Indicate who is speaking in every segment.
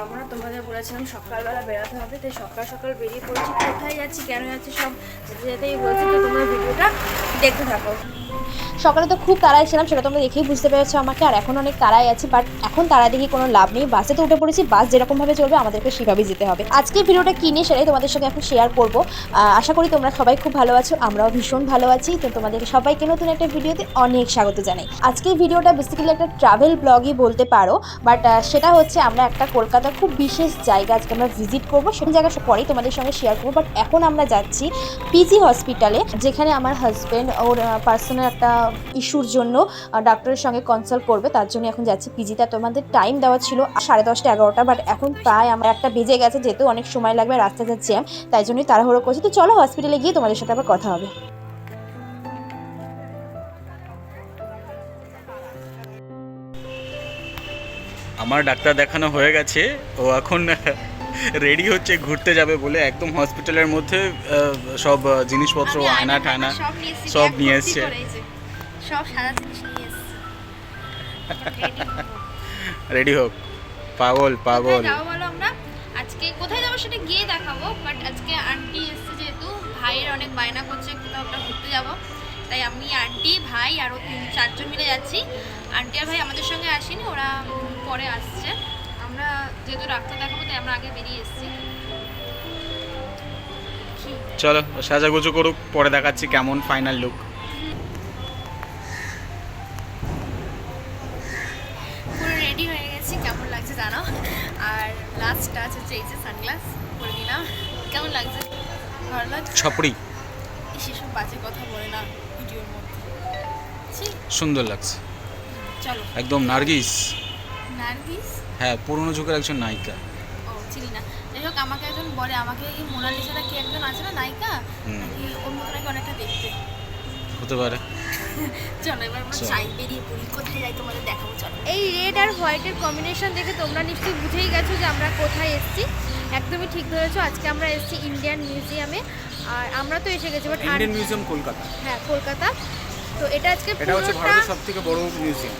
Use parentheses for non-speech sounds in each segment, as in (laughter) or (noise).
Speaker 1: পারব না তোমাদের বলেছিলাম সকালবেলা বেরোতে হবে, তাই সকাল সকাল বেরিয়ে পড়ছি। কোথায় যাচ্ছি, কেন যাচ্ছি সব যেতে যেতেই বলছি, তো তোমরা ভিডিওটা দেখতে থাকো।
Speaker 2: সকালে তো খুব তাড়াই ছিলাম, সেটা তোমরা দেখেই বুঝতে পেরেছ আমাকে। আর এখন অনেক তাড়াই আছি বাট এখন তাড়া দেখি কোনো লাভ নেই। বাসে তো উঠে পড়েছি, বাস যেরকমভাবে চলবে আমাদেরকে সেভাবেই যেতে হবে। আজকে ভিডিওটা কিনে সেটাই তোমাদের সঙ্গে এখন শেয়ার করব। আশা করি তোমরা সবাই খুব ভালো আছো, আমরাও ভীষণ ভালো আছি। তো তোমাদেরকে সবাইকে নতুন একটা ভিডিওতে অনেক স্বাগত জানাই। আজকের ভিডিওটা বেসিক্যালি একটা ট্রাভেল ব্লগই বলতে পারো বাট সেটা হচ্ছে আমরা একটা কলকাতার খুব বিশেষ জায়গা আজকে আমরা ভিজিট করব, সেই জায়গা পরেই তোমাদের সঙ্গে শেয়ার করব। বাট এখন আমরা যাচ্ছি পিজি হসপিটালে যেখানে আমার হাজব্যান্ড ওর পার্সোনাল একটা ইস্যুর জন্য ডাক্তারের সঙ্গে কনসাল্ট করবে। তার জন্য এখন যাচ্ছি পিজিতে। তোমাদের টাইম দেওয়া ছিল সাড়ে দশটা এগারোটা বাট এখন প্রায় আমার একটা বেজে গেছে যেহেতু অনেক সময় লাগবে রাস্তাটা জ্যাম তাই জন্যই তাড়াহুড়ো করছি। তো চলো হসপিটালে গিয়ে তোমাদের সাথে আবার কথা হবে।
Speaker 3: আমার ডাক্তার দেখানো হয়ে গেছে। ও এখন (laughs) রেডি হচ্ছে ঘুরতে যাবে বলে একদম হসপিটালের মধ্যে সব জিনিসপত্র
Speaker 1: আমি
Speaker 3: আয়না
Speaker 1: টায়না
Speaker 3: ঠায়না
Speaker 1: সব নিয়ে এসেছি,
Speaker 3: সব
Speaker 1: যে, জিনিস নিয়ে এসেছি। (laughs)
Speaker 3: রেডি হোক। পাগল পাগল
Speaker 1: যাব বলো আমরা? আজকে কোথায় যাব সেটা গিয়ে দেখাবো বাট আজকে আন্টি এসছে যেহেতু ভাইয়ের অনেক বায়না করছে কোথাও একটা ঘুরতে যাব। তাই আমি আন্টি ভাই আরও তিন চারজন মিলে যাচ্ছি। আন্টি আর ভাই আমাদের সঙ্গে আসেনি ওরা পরে আসছে। আমরা যেহেতু ডাক্তার দেখাবো তাই আমরা আগে বেরিয়ে এসেছি।
Speaker 3: চলো সাজাগুজু করুক পরে দেখাচ্ছি কেমন ফাইনাল লুক
Speaker 1: লাস্ট টাচ হচ্ছে এই যে সানগ্লাস পরে দিলাম কেমন লাগছে? ভালো লাগছে?
Speaker 3: ছপড়ি।
Speaker 1: সেসব বাজে কথা বলে না ভিডিওর মধ্যে।
Speaker 3: সুন্দর লাগছে।
Speaker 1: চলো।
Speaker 3: একদম নার্গিস।
Speaker 1: নার্গিস?
Speaker 3: হ্যাঁ পুরনো যুগের একজন নায়িকা।
Speaker 1: ও চিনি না। যাই হোক আমাকে একজন বলে আমাকে এই মোনালিসাটা কি একজন আছে না নায়িকা? ওর মতো নাকি অনেকটা দেখতে।
Speaker 3: হতে পারে।
Speaker 1: চলো এবার আমরা চাই বেরিয়ে পড়ি। কোথায় যাই তোমাদের দেখাবো চলো। এই রেড আর হোয়াইটের কম্বিনেশন দেখে তোমরা নিশ্চয়ই বুঝেই গেছো যে আমরা কোথায় এসেছি। একদমই ঠিক ধরেছো আজকে আমরা এসেছি ইন্ডিয়ান মিউজিয়ামে আর আমরা তো এসে গেছি বাট
Speaker 4: ইন্ডিয়ান মিউজিয়াম কলকাতা।
Speaker 1: হ্যাঁ কলকাতা। তো এটা আজকে
Speaker 4: এটা হচ্ছে ভারতের সবথেকে বড় মিউজিয়াম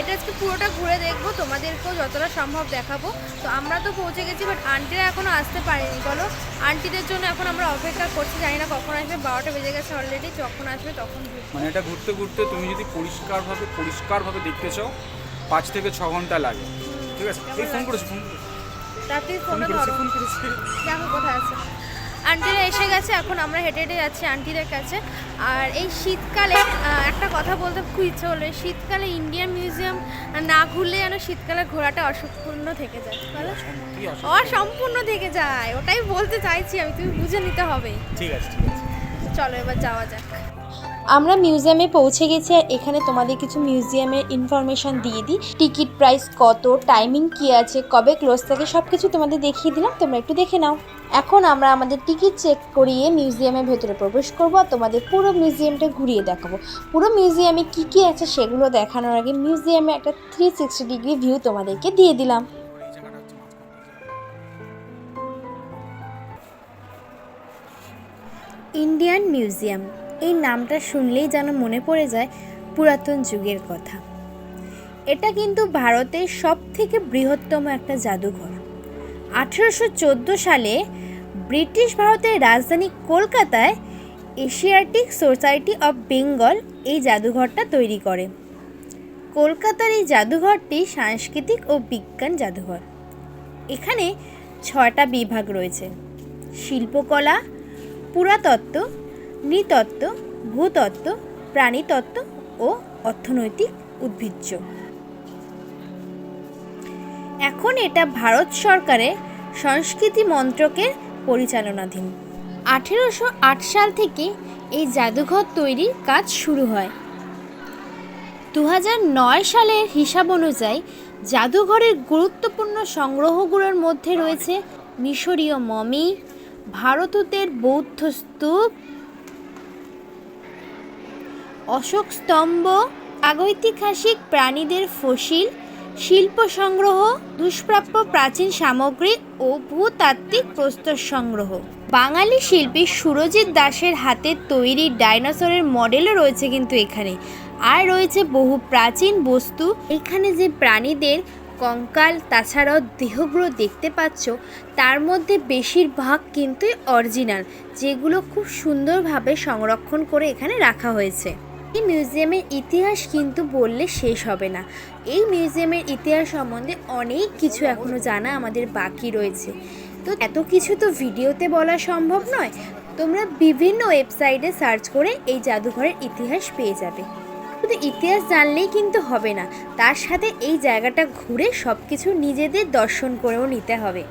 Speaker 1: এটা আজকে পুরোটা ঘুরে দেখব তোমাদেরকেও যতটা সম্ভব দেখাবো। তো আমরা তো পৌঁছে গেছি বাট আন্টিরা এখনও আসতে পারেনি বলো? আন্টিদের জন্য এখন আমরা অপেক্ষা করছি জানি না কখন আসবে বারোটা বেজে গেছে অলরেডি যখন আসবে তখন
Speaker 4: মানে এটা ঘুরতে ঘুরতে তুমি যদি পরিষ্কারভাবে পরিষ্কারভাবে দেখতে চাও পাঁচ থেকে ছ ঘণ্টা লাগে। ঠিক আছে? এই ফোন করেছি ফোন করেছি? ফোন করেছি? ফোন করেছি।
Speaker 1: দেখো কোথায় আছে। আন্টিরা এসে গেছে এখন আমরা হেঁটে হেঁটে যাচ্ছি আন্টিদের কাছে। আর এই শীতকালে একটা কথা বলতে খুব ইচ্ছে হলো শীতকালে ইন্ডিয়ান মিউজিয়াম না ঘুরলে যেন শীতকালে ঘোরাটা অসম্পূর্ণ থেকে যায়। অসম্পূর্ণ? থেকে যায় ওটাই বলতে চাইছি আমি তুমি বুঝে নিতে হবে
Speaker 4: ঠিক আছে ঠিক আছে।
Speaker 1: চলো এবার যাওয়া যাক।
Speaker 2: আমরা মিউজিয়ামে পৌঁছে গেছি আর এখানে তোমাদের কিছু মিউজিয়ামের ইনফরমেশন দিয়ে দিই। টিকিট প্রাইস কত টাইমিং কি আছে, কবে ক্লোজ থাকে সব কিছু তোমাদের দেখিয়ে দিলাম, তোমরা একটু দেখে নাও। এখন আমরা আমাদের টিকিট চেক করিয়ে মিউজিয়ামের ভেতরে প্রবেশ করব আর তোমাদের পুরো মিউজিয়ামটা ঘুরিয়ে দেখাবো। পুরো মিউজিয়ামে কি কি আছে সেগুলো দেখানোর আগে মিউজিয়ামে একটা থ্রি সিক্সটি ডিগ্রি ভিউ তোমাদেরকে দিয়ে দিলাম।
Speaker 5: ইন্ডিয়ান মিউজিয়াম এই নামটা শুনলেই যেন মনে পড়ে যায় পুরাতন যুগের কথা। এটা কিন্তু ভারতের সব থেকে বৃহত্তম একটা জাদুঘর। আঠেরোশো চোদ্দ সালে ব্রিটিশ ভারতের রাজধানী কলকাতায় এশিয়াটিক সোসাইটি অফ বেঙ্গল এই জাদুঘরটা তৈরি করে। কলকাতার এই জাদুঘরটি সাংস্কৃতিক ও বিজ্ঞান জাদুঘর। এখানে ছয়টা বিভাগ রয়েছে। শিল্পকলা, পুরাতত্ত্ব নৃতত্ত্ব, ভূতত্ত্ব, প্রাণীতত্ত্ব ও অর্থনৈতিক উদ্ভিজ্জ। এখন এটা ভারত সরকারের সংস্কৃতি মন্ত্রকের পরিচালনাধীন। আঠেরোশো আট সাল থেকে এই জাদুঘর তৈরির কাজ শুরু হয়। দু নয় সালের হিসাব অনুযায়ী জাদুঘরের গুরুত্বপূর্ণ সংগ্রহগুলোর মধ্যে রয়েছে মিশরীয় মমি, ভারততের বৌদ্ধ স্তূপ অশোক স্তম্ভ আগৈতিহাসিক প্রাণীদের ফসিল, শিল্প সংগ্রহ, দুষ্প্রাপ্য প্রাচীন সামগ্রী ও ভূতাত্ত্বিক প্রস্তর সংগ্রহ। বাঙালি শিল্পী সুরজিৎ দাসের হাতে তৈরি ডাইনোসরের মডেলও রয়েছে কিন্তু এখানে। আর রয়েছে বহু প্রাচীন বস্তু। এখানে যে প্রাণীদের
Speaker 1: কঙ্কাল, তাছাড়াও দেহগুলো দেখতে পাচ্ছ, তার মধ্যে বেশিরভাগ কিন্তু অরিজিনাল, যেগুলো খুব সুন্দরভাবে সংরক্ষণ করে এখানে রাখা হয়েছে। এই মিউজিয়ামের ইতিহাস কিন্তু বললে শেষ হবে না। এই মিউজিয়ামের ইতিহাস সম্বন্ধে অনেক কিছু এখনও জানা আমাদের বাকি রয়েছে। তো এত কিছু তো ভিডিওতে বলা সম্ভব নয়। তোমরা বিভিন্ন ওয়েবসাইটে সার্চ করে এই জাদুঘরের ইতিহাস পেয়ে যাবে। শুধু ইতিহাস জানলেই কিন্তু হবে না, তার সাথে এই জায়গাটা ঘুরে সব কিছু নিজেদের দর্শন করেও নিতে হবে।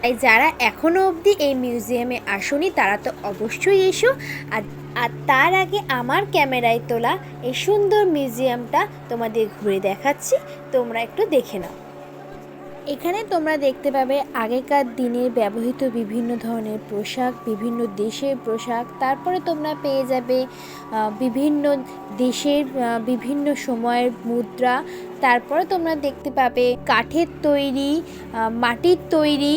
Speaker 1: তাই যারা এখনও অবধি এই মিউজিয়ামে আসনি, তারা তো অবশ্যই এসো। আর আর তার আগে আমার ক্যামেরায় তোলা এই সুন্দর মিউজিয়ামটা তোমাদের ঘুরে দেখাচ্ছি। তোমরা একটু দেখে নাও। এখানে তোমরা দেখতে পাবে আগেকার দিনের ব্যবহৃত বিভিন্ন ধরনের পোশাক, বিভিন্ন দেশের পোশাক। তারপরে তোমরা পেয়ে যাবে বিভিন্ন দেশের বিভিন্ন সময়ের মুদ্রা। তারপরে তোমরা দেখতে পাবে কাঠের তৈরি মাটির তৈরি,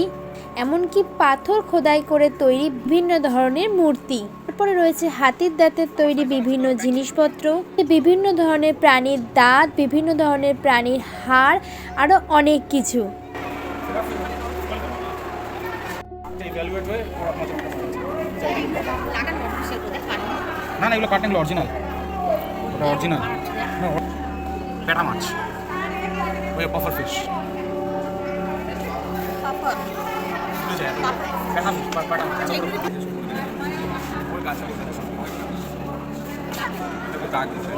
Speaker 1: এমনকি পাথর খোদাই করে তৈরি বিভিন্ন ধরনের মূর্তি। তারপরে রয়েছে হাতির দাঁতের তৈরি বিভিন্ন জিনিসপত্র বিভিন্ন ধরনের প্রাণীর দাঁত বিভিন্ন ধরনের প্রাণীর হাড় আরও অনেক কিছু।
Speaker 3: না না এগুলো অরিজিনাল ওটা অরিজিনাল পেটা মাছ। ওই পাফার ফিশ পেটা পেটা ওই গাছ দাগ দিছে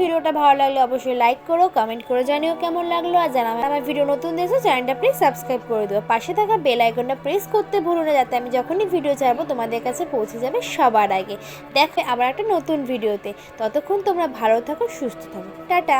Speaker 1: ভিডিওটা ভালো লাগলে অবশ্যই লাইক করো কমেন্ট করে জানিও কেমন লাগল, আর জানা আমার ভিডিও নতুন দেখছ চ্যানেলটা প্লিজ সাবস্ক্রাইব করে দেবো পাশে থাকা বেল আইকনটা প্রেস করতে ভুলো না, যাতে আমি যখনই ভিডিও ছাড়বো, তোমাদের কাছে পৌঁছে যাবে সবার আগে। দেখো, আবার একটা নতুন ভিডিওতে ততক্ষণ তোমরা ভালো থাকো, সুস্থ থাকো। টাটা!